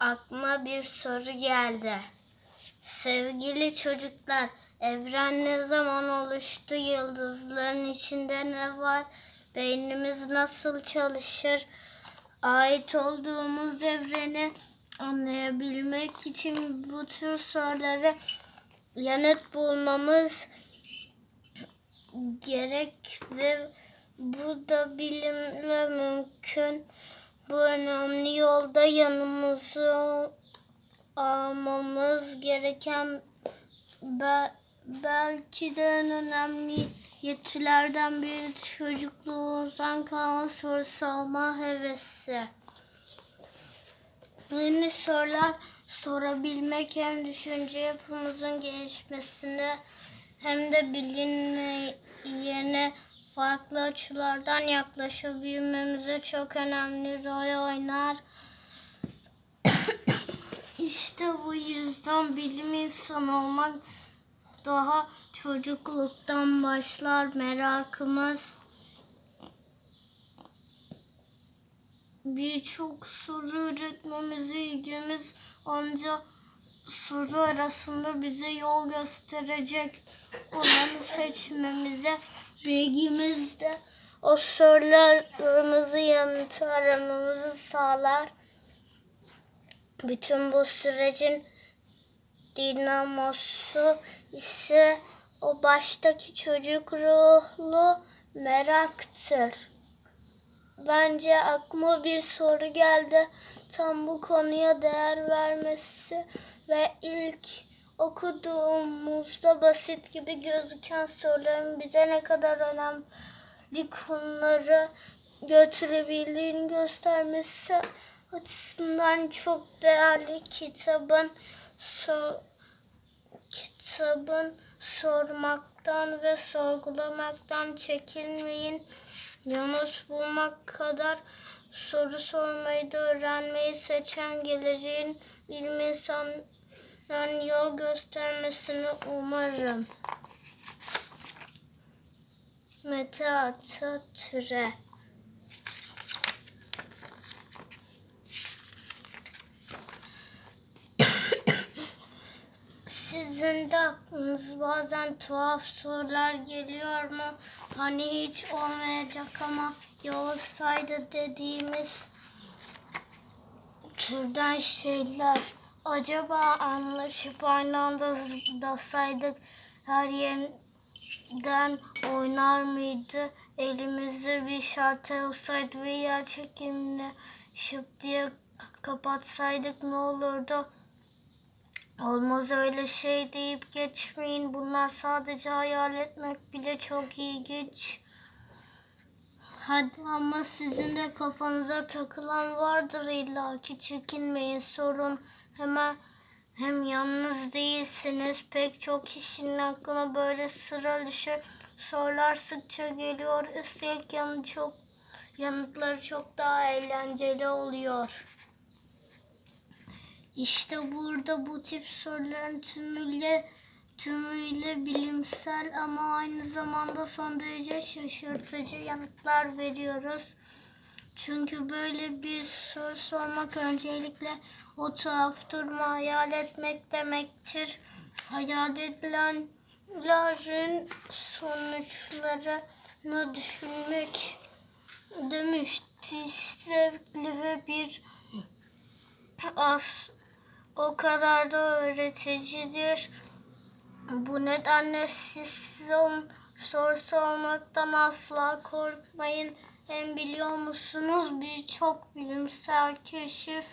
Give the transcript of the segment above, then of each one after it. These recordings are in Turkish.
aklıma bir soru geldi. Sevgili çocuklar, evren ne zaman oluştu? Yıldızların içinde ne var? Beynimiz nasıl çalışır? Ait olduğumuz evreni anlayabilmek için bu tür soruları yanıt bulmamız gerek ve bu da bilimle mümkün. Bu önemli yolda yanımızı almamız gereken be- belki de en önemli yetilerden biri çocukluğumuzdan kalan soru sorma hevesi. Yeni sorular sorabilmek hem düşünce yapımızın gelişmesine hem de bilinmeyene farklı açılardan yaklaşabilmemize çok önemli rol oynar. İşte bu yüzden bilim insanı olmak daha çocukluktan başlar merakımız. Birçok soru üretmemize ilgimiz ancak soru arasında bize yol gösterecek olanı seçmemize bilgimiz de o sorularımızı yanıtı aramamızı sağlar. Bütün bu sürecin dinamosu ise o baştaki çocuk ruhlu meraktır. Bence aklıma bir soru geldi. Tam bu konuya değer vermesi ve ilk okuduğumuzda basit gibi gözüken soruların bize ne kadar önemli konuları götürebildiğini göstermesi açısından çok değerli kitabın so kitabın sormaktan ve sorgulamaktan çekinmeyin. Yanlış bulmak kadar soru sormayı da öğrenmeyi seçen geleceğin bilim insanların yol göstermesini umarım. Mete Atatürk'e Sizin de aklınız bazen tuhaf sorular geliyor mu? Hani hiç olmayacak ama ya olsaydı dediğimiz türden şeyler. Acaba anlaşıp aynı anda zıplasaydık her yerden oynar mıydı? Elimizde bir şartel olsaydı ve yer çekimini şıp diye kapatsaydık ne olurdu? Olmaz öyle şey deyip geçmeyin. Bunlar sadece hayal etmek bile çok ilginç. Hadi ama sizin de kafanıza takılan vardır illa ki çekinmeyin sorun. Hemen hem yalnız değilsiniz. Pek çok kişinin aklına böyle sıra dışı sorular sıkça geliyor. Üstelik yanı çok, yanıtları çok daha eğlenceli oluyor. İşte burada bu tip soruların tümüyle tümüyle bilimsel ama aynı zamanda son derece şaşırtıcı yanıtlar veriyoruz. Çünkü böyle bir soru sormak öncelikle o tuhaf durumu hayal etmek demektir. Hayal edilenlerin sonuçlarını düşünmek demişti. Zevkli ve bir az o kadar da öğreticidir. Bu nedenle siz soru sormaktan asla korkmayın. Hem biliyor musunuz birçok bilimsel keşif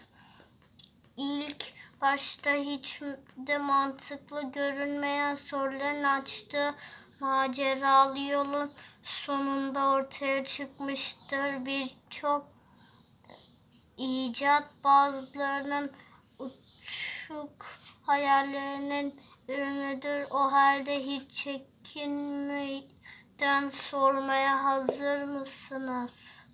ilk başta hiç de mantıklı görünmeyen soruların açtığı maceralı yolun sonunda ortaya çıkmıştır. Birçok icat bazılarının uçuk hayallerinin ürünüdür. O halde hiç çekinmeden sormaya hazır mısınız?